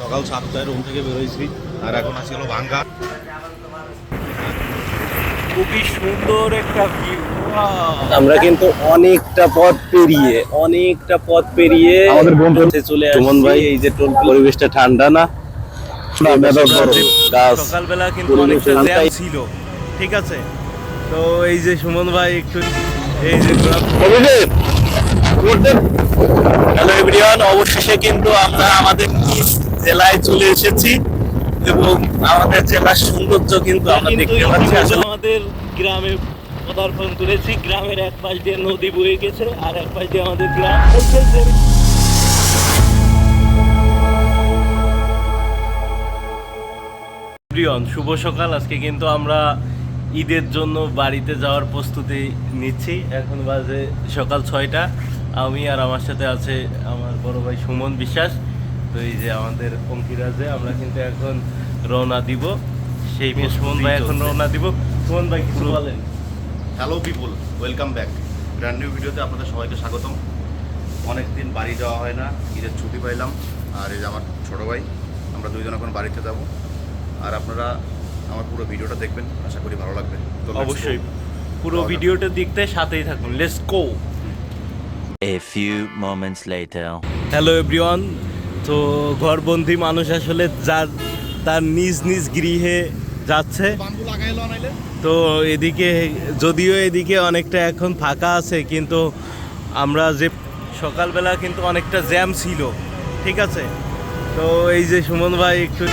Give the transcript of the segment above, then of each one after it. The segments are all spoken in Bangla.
সকাল সাতটায় রুম থেকে বেরোইছি। আর এখন আছি হলো ভাঙ্গা। খুবই সুন্দর একটা ভিউ আমরা কিন্তু অনেকটা পথ পেরিয়ে অনেকটা পথ পেরিয়ে আমাদের কাছে চলে সুমন ভাই, এই যে টোল পরিবেশটা ঠান্ডা না? সকালবেলা কিন্তু অনেকটা জ্যাম ছিল। ঠিক আছে? তো এই যে সুমন ভাই একটু এই যে হ্যালো এভরিওয়ান অবশেষে কিন্তু আমরা আমাদের জেলায় চলে এসেছি এবং আমাদের জেলার সৌন্দর্য কিন্তু আমরা দেখতে পাচ্ছি আসলে। আমাদের গ্রামে পদার্পণ করেছি। গ্রামের এক পাশ দিয়ে নদী বয়ে গেছে আর এক পাশ দিয়ে আমাদের গ্রাম শুভ সকাল। আজকে কিন্তু আমরা ঈদের জন্য বাড়িতে যাওয়ার প্রস্তুতি নিচ্ছি। এখন বাজে সকাল ছয়টা। আমি আর আমার সাথে আছে আমার বড় ভাই সুমন বিশ্বাস। তো এই যে আমাদের পঙ্কিরাজে আমরা কিন্তু এখন রওনা দিব। সেই মেয়ে সুমন ভাই এখন রওনা দিব। সুমন ভাই কিছু বলেন? Hello people welcome back brand new ভিডিওতে আপনাদের সবাইকে স্বাগতম। অনেক দিন বাড়ি যাওয়া হয় না ঈদের ছুটি পাইলাম। আর এই যে আমার ছোটো ভাই আমরা দুইজন এখন বাড়িতে যাব। আর আপনারা আমার পুরো ভিডিওটা দেখবেন আশা করি ভালো লাগবে। তো অবশ্যই। পুরো। ভিডিওটা দেখতে সাথেই থাকুন। Let's go A few moments later. Hello everyone তো ঘরবন্দি মানুষ আসলে যার তার নিজ নিজ গৃহে যাচ্ছে। তো এদিকে, যদিও এদিকে অনেকটা এখন ফাঁকা আছে, কিন্তু আমরা যে সকালবেলা কিন্তু অনেকটা জ্যাম ছিল, ঠিক আছে? তো এই যে সুমন ভাই একটু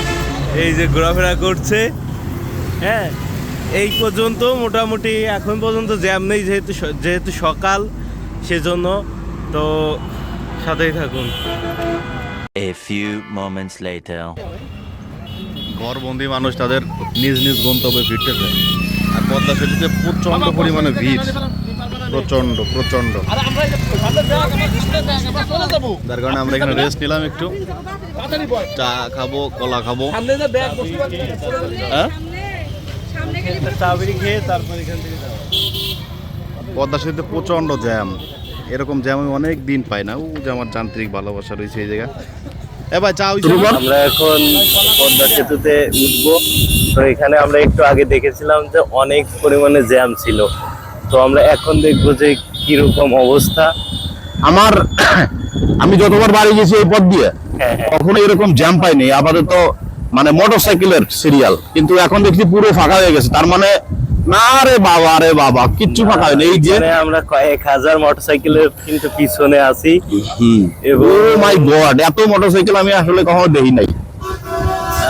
এই যে ঘোরাফেরা করছে হ্যাঁ? এই পর্যন্ত মোটামুটি এখন পর্যন্ত জ্যাম নেই, যেহেতু যেহেতু সকাল, সেজন্য তো সাথেই থাকুন। A few moments later. ঘরবন্দি মানুষ তাদের নিজ নিজ গন্তব্যে ফিরতেছে। আর পদ্মা সেতুতে প্রচণ্ড পরিমাণে ভিড়। প্রচণ্ড প্রচণ্ড। যার কারণে আমরা এখানে রেস্ট নিলাম একটু। চা খাব, কলা খাব। হ্যাঁ? পদ্মা সেতুতে প্রচণ্ড জ্যাম এরকম জ্যাম আমি অনেক দিন পাই না ও যে আমার যান্ত্রিক ভালোবাসা রয়েছে এই জায়গা এ ভাই চা আমরা এখন পদ্মা সেতুতে উঠবো। তো এখানে আমরা একটু আগে দেখেছিলাম যে অনেক পরিমাণে জ্যাম ছিল। তো আমরা এখন দেখব যে কীরকম অবস্থা। আমার আমি যতবার বাড়ি গেছি এই পথ দিয়ে হ্যাঁ, হ্যাঁ। কখনো এরকম জ্যাম পাইনি। আপাতত মানে মোটর সাইকেলের সিরিয়াল কিন্তু এখন দেখছি পুরো ফাঁকা হয়ে গেছে। তার মানে না রে বাবা রে বাবা কিচ্ছু ফাঁকা হয়নি এই যে আমরা কয়েক হাজার মোটরসাইকেলের কিন্তু পিছনে আছি। ও মাই গড এত মোটর সাইকেল আমি আসলে কখনো দেখি নাই।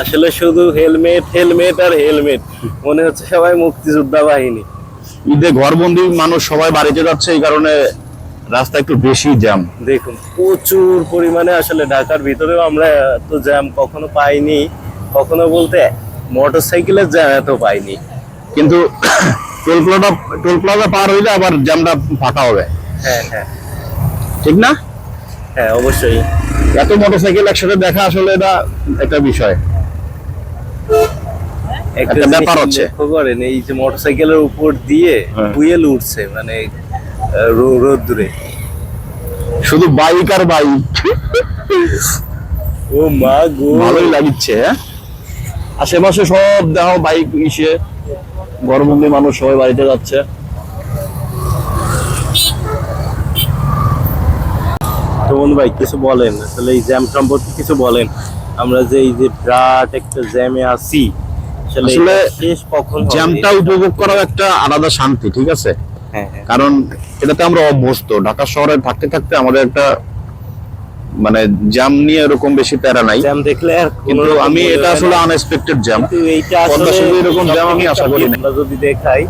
আসলে শুধু হেলমেট হেলমেট আর হেলমেট। মনে হচ্ছে সবাই মুক্তিযোদ্ধা বাহিনী। ঈদে ঘরবন্দি মানুষ সবাই বাড়িতে যাচ্ছে এই কারণে রাস্তা একটু বেশি জ্যাম। দেখুন প্রচুর পরিমাণে আসলে ঢাকার ভিতরেও আমরা এত জ্যাম কখনো পাইনি। কখনো বলতে মোটরসাইকেলের জ্যাম এত পাইনি। কিন্তু টোল প্লাজা টোল প্লাজা পার হইলে আবার জ্যামটা ফাঁকা হবে। হ্যাঁ হ্যাঁ। ঠিক না? হ্যাঁ অবশ্যই। এত মোটরসাইকেল একসাথে দেখা আসলে এটা একটা বিষয়। একটা ব্যাপার হচ্ছে। করেন এই যে মোটরসাইকেলের উপর দিয়ে হ্যাঁ। হুইল উঠছে মানে আহ, রো- রোদ্দুরে। শুধু বাইক আর বাইক ও মা গো। ভালোই লাগিচ্ছে হ্যাঁ? আশেপাশে সব দেখো বাইক ইসে। গরমবন্দি মানুষ সবাই বাড়িতে যাচ্ছে। সুমন ভাই কিছু বলেন। আসলে এই জ্যাম সম্পর্কে কিছু বলেন। আমরা যে এই যে বিরাট একটা জ্যামে আছি আসলে? জ্যামটা উপভোগ করাও একটা আলাদা শান্তি ঠিক আছে? হ্যাঁ হ্যাঁ। কারণ এটাতে আমরা অভ্যস্ত। ঢাকা শহরে থাকতে থাকতে আমাদের একটা মানে জ্যাম নিয়ে এরকম বেশি প্যারা নাই। জ্যাম দেখলে আর কিন্তু আমি এটা আসলে আনএক্সপেক্টেড জ্যাম কিন্তু এইটা আসলে এরকম জ্যাম আমি আশা করি না। আমরা যদি দেখাই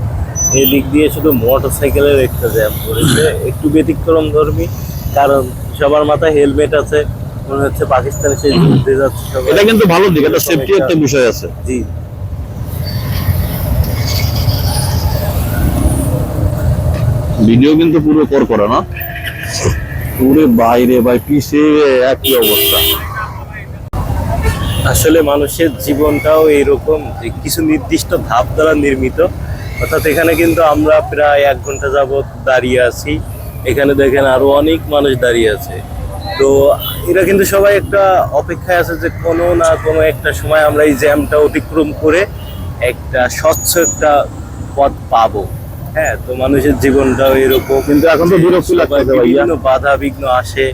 এদিক দিয়ে শুধু মোটরসাইকেলের একটা জ্যাম করেছে। একটু ব্যতিক্রম ধর্মী কারণ সবার মাথায় হেলমেট আছে মনে হচ্ছে পাকিস্তানে সেই যুদ্ধে যাচ্ছে এটা কিন্তু ভালো দিক এটা সেফটি একটা বিষয় আছে। জি। ভিডিও কিন্তু পুরো কর করে না? পুরো বাইরে ভাই, পিছে একই অবস্থা। আসলে মানুষের জীবনটাও এইরকম যে কিছু নির্দিষ্ট ধাপ দ্বারা নির্মিত। অর্থাৎ এখানে কিন্তু আমরা প্রায় এক ঘণ্টা যাবত দাঁড়িয়ে আছি। এখানে দেখেন আরও অনেক মানুষ দাঁড়িয়ে আছে। তো এরা কিন্তু সবাই একটা অপেক্ষায় আছে যে কোনো না কোনো একটা সময় আমরা এই জ্যামটা অতিক্রম করে একটা স্বচ্ছ একটা পথ পাবো। হ্যাঁ তো মানুষের জীবনটাও এরকম। কিন্তু এখন তো বিরক্তি ভাইয়া। বিভিন্ন বাধা বিঘ্ন আসে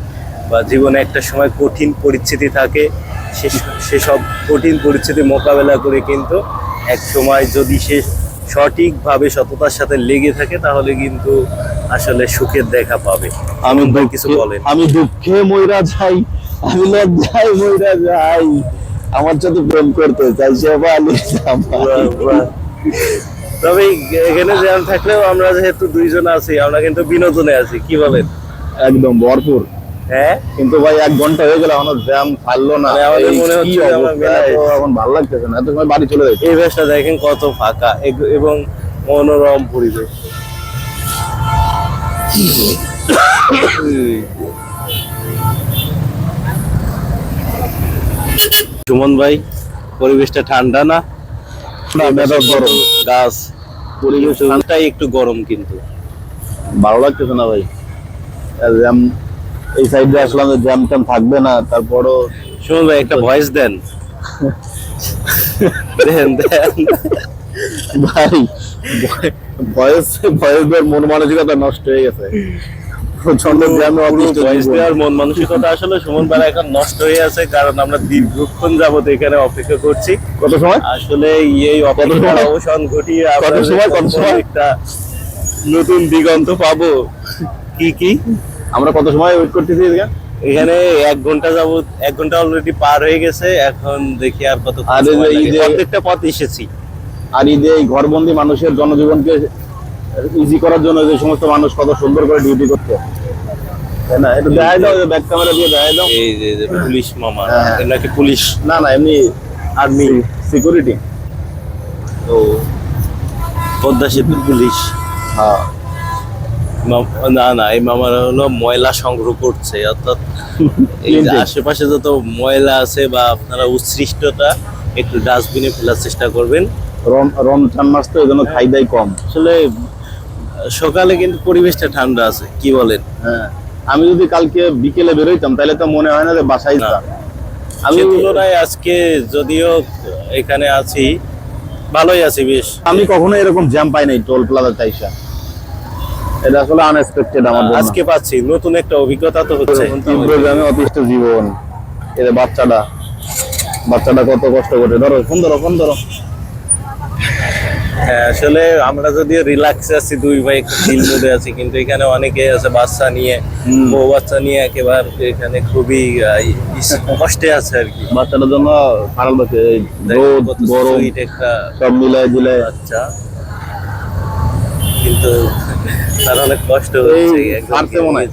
বা জীবনে একটা সময় কঠিন পরিস্থিতি থাকে সে- সেসব কঠিন পরিস্থিতি মোকাবেলা করে কিন্তু এক সময় যদি সে সঠিকভাবে সততার সাথে লেগে থাকে তাহলে কিন্তু আসলে সুখের দেখা পাবে। আমি কিছু বলেন। আমি দুঃখে ময়রা যাই আমি লজ্জায় ময়রা যাই। আমার সাথে প্রেম করতে চাই সে বালি পুরা- তবে এখানে জ্যাম থাকলেও আমরা যেহেতু দুইজন আছি আমরা কিন্তু বিনোদনে আছি কি বলেন? একদম ভরপুর। হ্যাঁ? কিন্তু ভাই এক ঘণ্টা হয়ে গেল আমার জ্যাম ছাড়লো না। মানে আমাদের মনে হচ্ছে এখন ভালো লাগতেছে না এত সময় বাড়ি চলে যাচ্ছে। এই বেশটা দেখেন কত ফাঁকা এবং মনোরম পরিবেশ। সুমন ভাই পরিবেশটা ঠান্ডা না? না গরম। গাছ পরিবেশ ঠান্ডাটাই একটু গরম কিন্তু। ভালো লাগতেছে না ভাই? জ্যাম এই সাইডে আসলাম যে জ্যাম ট্যাম থাকবে না তারপরও সুমন ভাই একটা ভয়েস দেন। দেন দেন। ভাই বয়স বয়সদের মন মানসিকতা নষ্ট হয়ে গেছে। প্রচণ্ড জ্যামে অতিষ্ঠ ভয়েস জীবন। দেওয়ার মন মানসিকতা আসলে সুমন ভাই এখন নষ্ট হয়ে আছে কারণ আমরা দীর্ঘক্ষণ যাবত এখানে অপেক্ষা করছি। কত সময়? আসলে এই অপেক্ষার অবসান ঘটিয়ে কত সময়? কত সময়? একটা নতুন দিগন্ত পাবো। কি কি? আমরা কত সময় ওয়েট করতেছি এখানে এক ঘণ্টা যাবত এক ঘণ্টা অলরেডি পার হয়ে গেছে এখন দেখি আর কত প্রত্যেকটা পথ এসেছি। আর ঈদে এই ঘরবন্দি মানুষের জনজীবনকে ইজি করার জন্য যে সমস্ত মানুষ কত সুন্দর করে ডিউটি করছে। তাই না? এটা দেখাই দাও ব্যাক ক্যামেরা দিয়ে দেখাই দাও। এই যে পুলিশ মামা হ্যাঁ। পুলিশ না না এমনি আর্মি সিকিউরিটি পদ্মা সেতুর পুলিশ হ্যাঁ। না না এই মামারা হলো ময়লা সংগ্রহ করছে অর্থাৎ এই আশেপাশে যত ময়লা আছে বা আপনারা উচ্ছিষ্টটা একটু ডাস্টবিনে ফেলার চেষ্টা করবেন। রম রমজান মাস তো এই জন্য খাই দাই কম। আসলে সকালে কিন্তু পরিবেশটা ঠান্ডা আছে কি বলেন? হ্যাঁ আমি যদি কালকে বিকেলে বেরোইতাম তাহলে তো মনে হয় না যে বাসায় না। আমি তুলনায় আজকে যদিও এখানে আছি ভালোই আছি বেশ। আমি কখনো এরকম জ্যাম পাই নাই টোল প্লাজা চাইসা এটা আসলে আনএক্সপেক্টেড আমার আজকে পাচ্ছি নতুন একটা অভিজ্ঞতা তো হচ্ছে। তীব্র জ্যামে অতিষ্ঠ জীবন। এদের বাচ্চাটা বাচ্চাটা কত কষ্ট করে। ধরো ফোন ধরো ফোন ধরো। আসলে আমরা রিল্যাক্সে আছি দুই ভাই একটু চিল মোডে আছি কিন্তু এখানে অনেকে আছে বাচ্চা নিয়ে বউ বাচ্চা নিয়ে একেবারে এখানে খুবই কষ্টে আছে আর কি। বাচ্চাটার জন্য দেখো রোদ গরম সব দিলে। বাচ্চা। কিন্তু তার অনেক কষ্ট হচ্ছে মনে হয়।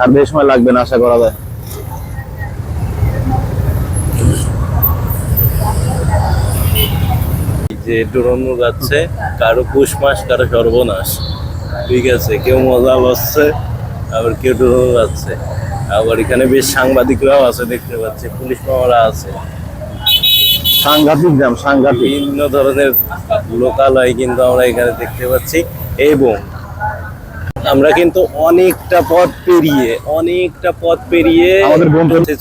আর বেশ সময় লাগবে না আশা করা যায়। যে ডোরানো যাচ্ছে কারও পুষ মাস কারও সর্বনাশ। ঠিক আছে কেউ মজা পাচ্ছে আবার কেউ ডোরানো যাচ্ছে আবার এখানে বেশ সাংবাদিকরাও আছে দেখতে পাচ্ছি পুলিশ মামারা আছে। সাংঘাতিক জ্যাম সাংঘাতিক। বিভিন্ন ধরনের লোকালয় কিন্তু আমরা এখানে দেখতে পাচ্ছি। এবং আমরা কিন্তু অনেকটা পথ পেরিয়ে অনেকটা পথ পেরিয়ে আমাদের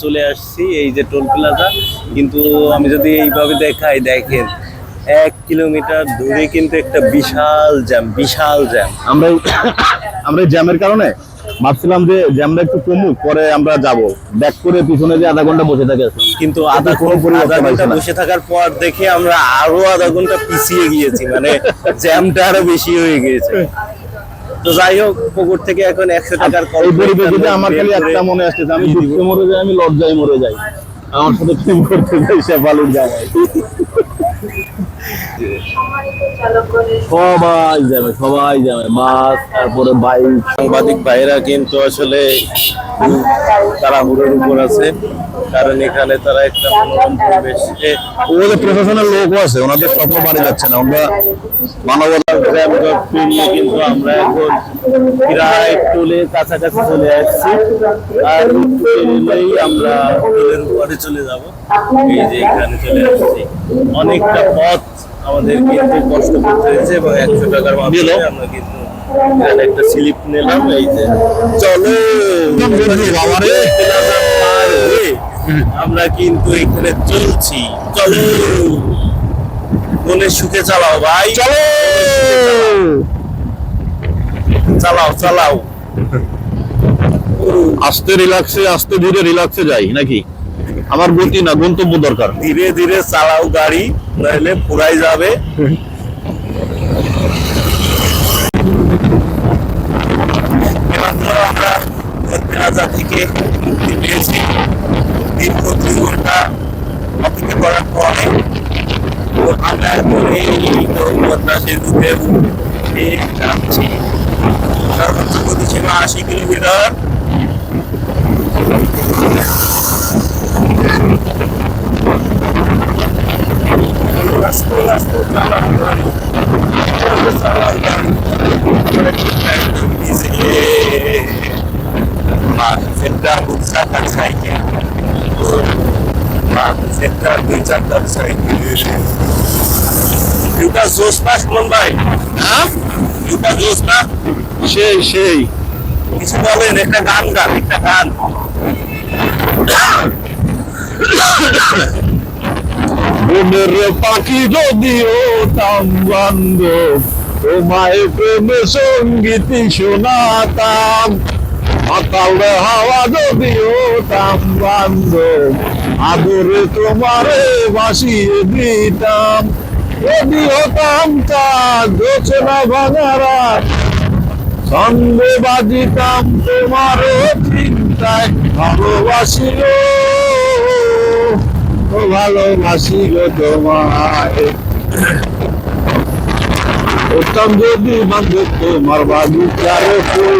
চলে আসছি এই যে টোল প্লাজা। কিন্তু আমি যদি এইভাবে দেখাই দেখেন এক কিলোমিটার দূরে কিন্তু একটা বিশাল জ্যাম বিশাল জ্যাম। আমরা আমরা জ্যামের কারণে ভাবছিলাম যে জ্যামটা একটু কমুক পরে আমরা যাব। ব্যাক করে পিছনে যে আধা ঘণ্টা বসে থাকে কিন্তু আধা কোনো আধা ঘণ্টা বসে থাকার পর দেখে আমরা আরও আধা ঘণ্টা পিছিয়ে গিয়েছি মানে জ্যামটা আরও বেশি হয়ে গিয়েছে। তো যাই হোক পুকুর থেকে এখন একশো টাকার কল পরিপ্রেক্ষিতে আমার খালি একটা মনে আসছে যে আমি দুঃখে মরে যাই আমি লজ্জায় মরে যাই। আমার সাথে প্রেম করতে যাই শেফালুর জামাই। সবাই যাবে সবাই যাবে। বাস তারপরে বাইক সাংবাদিক ভাইরা কিন্তু আসলে খুব তাড়াহুড়োর উপর আছে কারণ এখানে তারা একটা মনোরম পরিবেশে। ওদের লোকও আছে ওনাদের স্বপ্ন বাড়ি যাচ্ছে না আমরা মানবতার পেরিয়ে কিন্তু আমরা এখন প্রায় টোলের কাছাকাছি চলে আসছি আর আমরা টোলের উপরে চলে যাব। এই যে এখানে চলে আসছি। অনেকটা পথ আমাদের কিন্তু কষ্ট করতে হয়েছে এবং একশো টাকার মাধ্যমে আমরা কিন্তু এখানে একটা স্লিপ নিলাম এই যে চলো। আমরা কিন্তু এখানে চলছি। চলো। মনের সুখে চালাও ভাই। চলো। চালাও চালাও। আস্তে রিল্যাক্সে আস্তে ধীরে রিল্যাক্সে যাই নাকি? আমার গতি না গন্তব্য দরকার। ধীরে ধীরে চালাও গাড়ি। নাহলে পুরাই যাবে। আমরা থেকে মুক্তি পেয়েছি। ঘণ্টা অপেক্ষা করার পরে আমরা এখন এই আশি kilometre. Mas sempre usa a saída. E o gasoso faz quando vai? Hã? E o gasoso tá? সেই সেই কিছু বলেন একটা গান গান একটা গান বনের পাখি যদিও তাম বান্ধব তোমায় প্রেমে সঙ্গীত শোনাতাম সকাল হাওয়া যদিও তাম বান্ধব আদরে তোমারে বাসিয়ে দিতাম। যদি হতাম তার দোচনা ভাঙারা সন্ধে বাজিতাম তোমারও চিন্তায়। ভালোবাসি গো ও ভালোবাসি তোমায়। উত্তম যদি বান্ধব তোমার বাগিচারে ফুল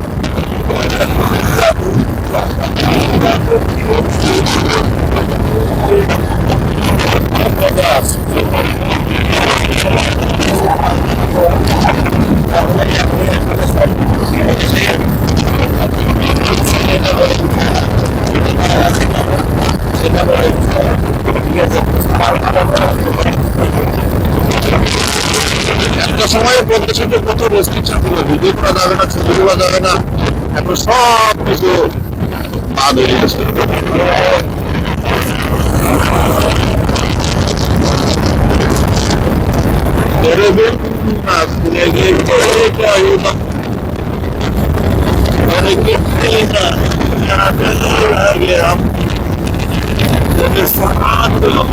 একটা সময় পদ্মা সেতু কত রেস্ট্রিকশন ছিল ভিডিও করা যাবে না ছবি তোলা যাবে না এখন সব কিছু বাদ হয়ে গেছে Dörebin aklına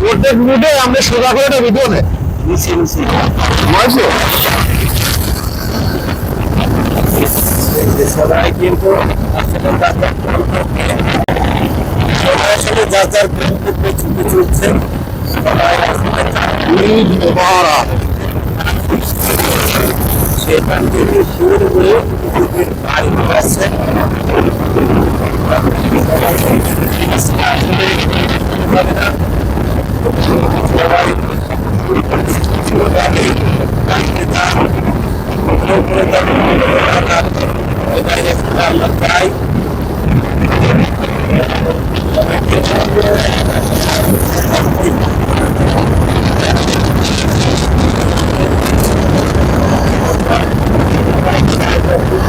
প্রত্যেক আমরা সোজা করে একটা ভিডিও নেই বুঝছ সবাই কিন্তু সবাই আসলে করতে ছুটে চলছে সবাই আসলে ঈদ মোবারক সেখান Yeah.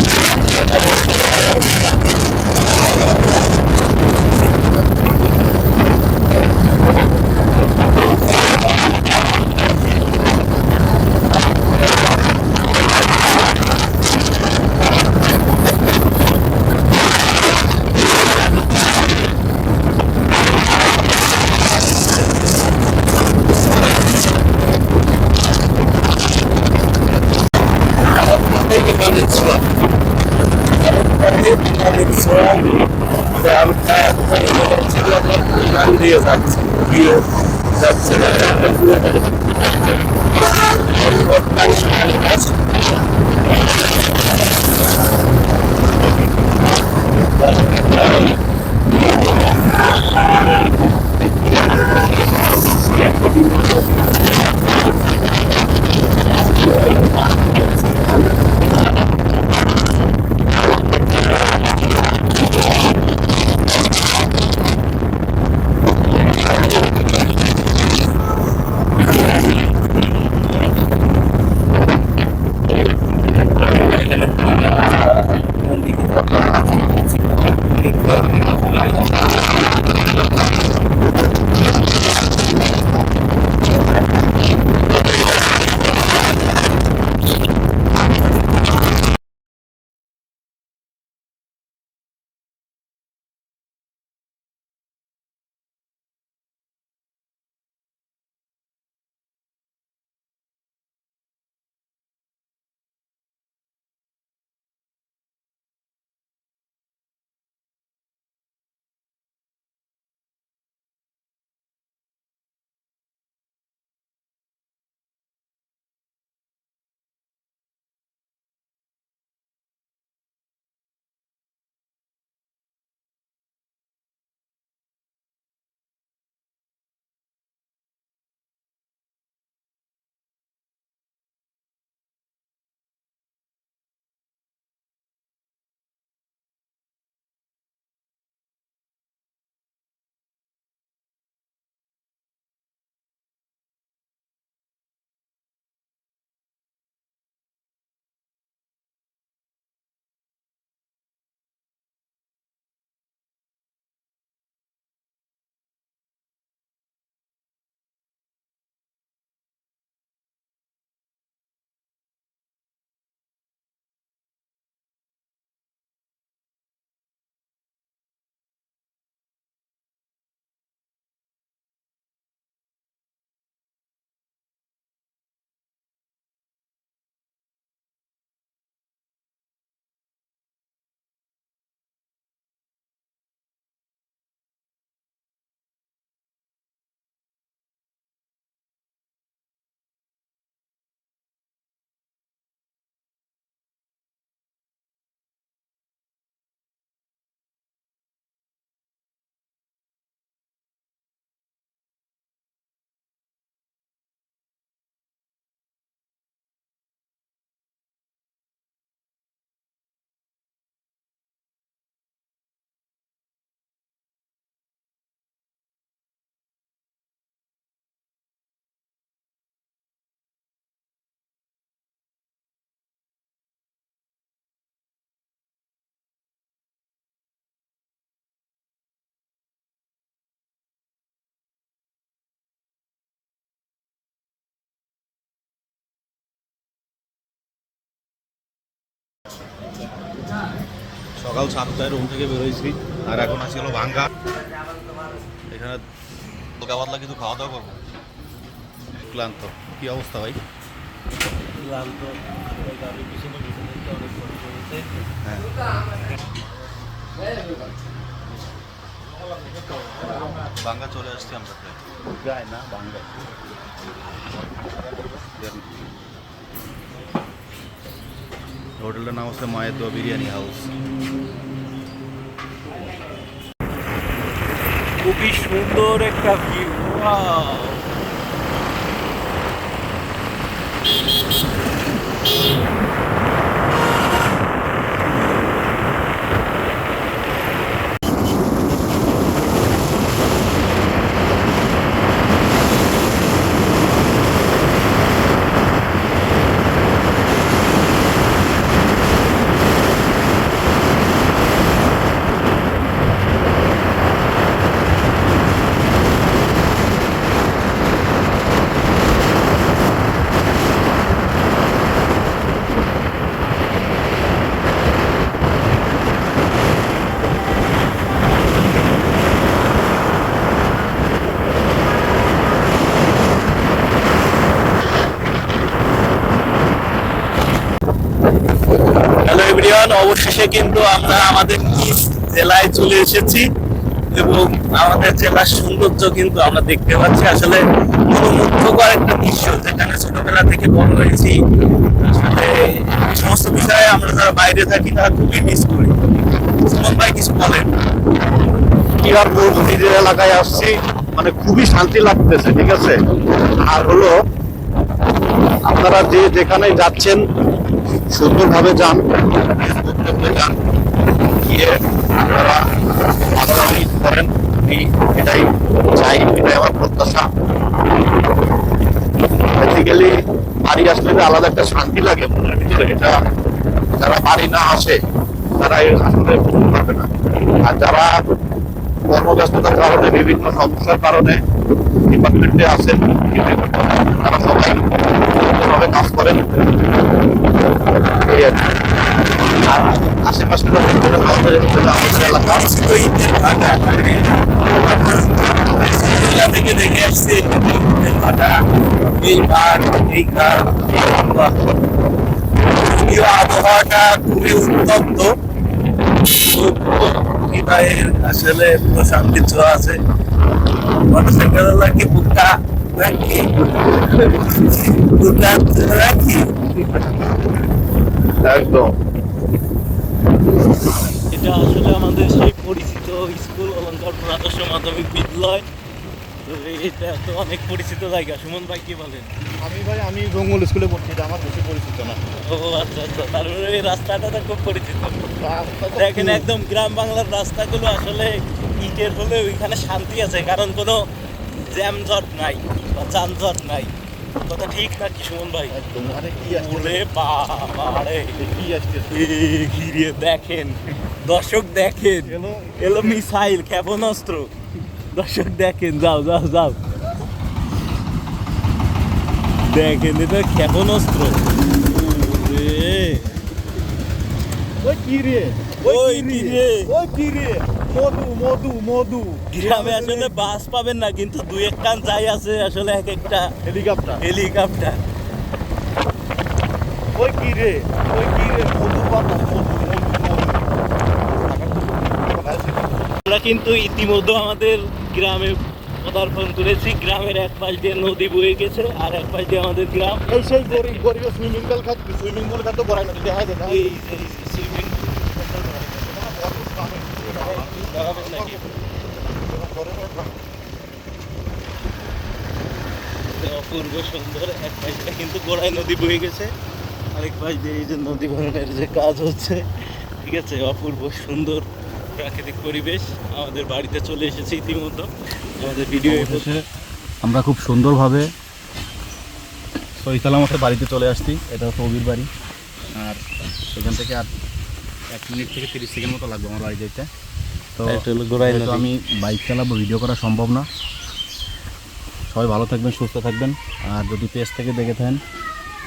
সকাল সাতটায় রুম থেকে বেরোইছি আর এখন আছি হলো ভাঙ্গা। এখানে হালকা পাতলা কিছু খাওয়া দাওয়া করব? ক্লান্ত। কি অবস্থা ভাই? ক্লান্ত। হয়েছে। হ্যাঁ। চলে আসছি আমরা। প্রায় না বাংলা হোটেলটার নাম হচ্ছে মায়ের দোয়া বিরিয়ানি হাউস খুবই সুন্দর একটা ভিউ অবশেষে কিন্তু আমরা আমাদের নিজ জেলায় চলে এসেছি এবং আমাদের জেলার সৌন্দর্য কিন্তু আমরা দেখতে পাচ্ছি। আসলে মনোমুগ্ধকর একটা দৃশ্য যেখানে ছোটবেলা থেকে বড় হয়েছি। আসলে সমস্ত বিষয়ে আমরা যারা বাইরে থাকি, তারা খুবই মিস করি। সুমন ভাই কিছু বলেন। কিরাপুর নিজের এলাকায় আসছি মানে খুবই শান্তি লাগতেছে, ঠিক আছে? আর হলো, আপনারা যে যেখানে যাচ্ছেন সুন্দরভাবে যান। যান গিয়ে আপনারা ভালোভাবে করেন আমি এটাই চাই, এটাই আমার প্রত্যাশা। বেসিক্যালি বাড়ি আসলে আলাদা একটা শান্তি লাগে মনের ভিতরে। এটা যারা বাড়ি না আসে তারা আসলে বুঝতে পারবে না। আর যারা কর্মব্যস্ততার কারণে, বিভিন্ন সমস্যার কারণে ডিপার্টমেন্টে আছেন তারা সবাই সুন্দরভাবে কাজ করেন। আশেপাশে আমাদের এলাকা থেকে দেখে এই মাঠ আবহাওয়াটা খুবই উত্তপ্ত আসলে প্রশান্তির ছোঁয়া আছে। মোটরসাইকেল কি বুকটা রাখি বুকটা রাখি একদম। এটা আসলে আমাদের সেই পরিচিত স্কুল অলঙ্কারপুর আদর্শ মাধ্যমিক বিদ্যালয়। তো এটা তো অনেক পরিচিত জায়গা। সুমন ভাই কি বলেন? আমি ভাই আমি জঙ্গল স্কুলে পড়ছি এটা আমার বেশি পরিচিত না। ও আচ্ছা আচ্ছা। তারপরে এই রাস্তাটা তো খুব পরিচিত। দেখেন একদম গ্রাম বাংলার রাস্তাগুলো আসলে ইটের হলে ওইখানে শান্তি আছে কারণ কোনো জ্যামজট নাই বা যানজট নাই। কথা ঠিক না কি সুমন ভাই? আরে কি ওরে বাবা রে কি আসতেছে ঘিরে দেখেন দর্শক দেখেন। এলো এলো মিসাইল ক্ষেপণাস্ত্র। দর্শক দেখেন যাও যাও যাও। দেখেন এটা ক্ষেপণাস্ত্র। ওরে, ওই কি রে? ওই রে? ওই কি রে? মধু মধু মধু। গ্রামে আসলে বাস পাবেন না কিন্তু দুই এক কান যাই আছে আসলে এক একটা হেলিকপ্টার। হেলিকপ্টার। ওই কি রে? ওই কি রে? মধু। আমরা কিন্তু ইতিমধ্যে আমাদের গ্রামে পদার্পণ করেছি। গ্রামের এক পাশ দিয়ে নদী বয়ে গেছে আর এক পাশ দিয়ে আমাদের গ্রাম। এই সেই গরিব গরিব সুইমিং পুল খাত সুইমিং পুল খাত বড়াই না দেখা যায় না? এই এই সুইমিং অপূর্ব সুন্দর এক পাশটা কিন্তু গোড়ায় নদী বয়ে গেছে। আরেক পাশ দিয়ে এই যে নদী ভরণের যে কাজ হচ্ছে ঠিক আছে? অপূর্ব সুন্দর। প্রাকৃতিক পরিবেশ আমাদের বাড়িতে চলে এসেছে ইতিমধ্যে। আমাদের ভিডিও অবশেষে আমরা খুব সুন্দরভাবে সৈতালা মতো বাড়িতে চলে আসছি। এটা হচ্ছে অবির বাড়ি। আর সেখান থেকে আর এক মিনিট থেকে তিরিশ সেকেন্ড মতো লাগবে আমার বাড়ি যেতে। তো। আমি বাইক চালাবো ভিডিও করা সম্ভব না। সবাই ভালো থাকবেন সুস্থ থাকবেন। আর যদি পেজ থেকে দেখে থাকেন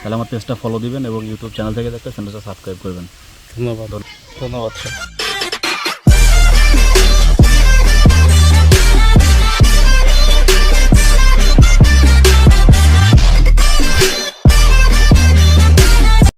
তাহলে আমার পেজটা ফলো দিবেন এবং ইউটিউব চ্যানেল থেকে দেখতে চ্যানেলটা সাবস্ক্রাইব করবেন। ধন্যবাদ। ধন্যবাদ। স্যার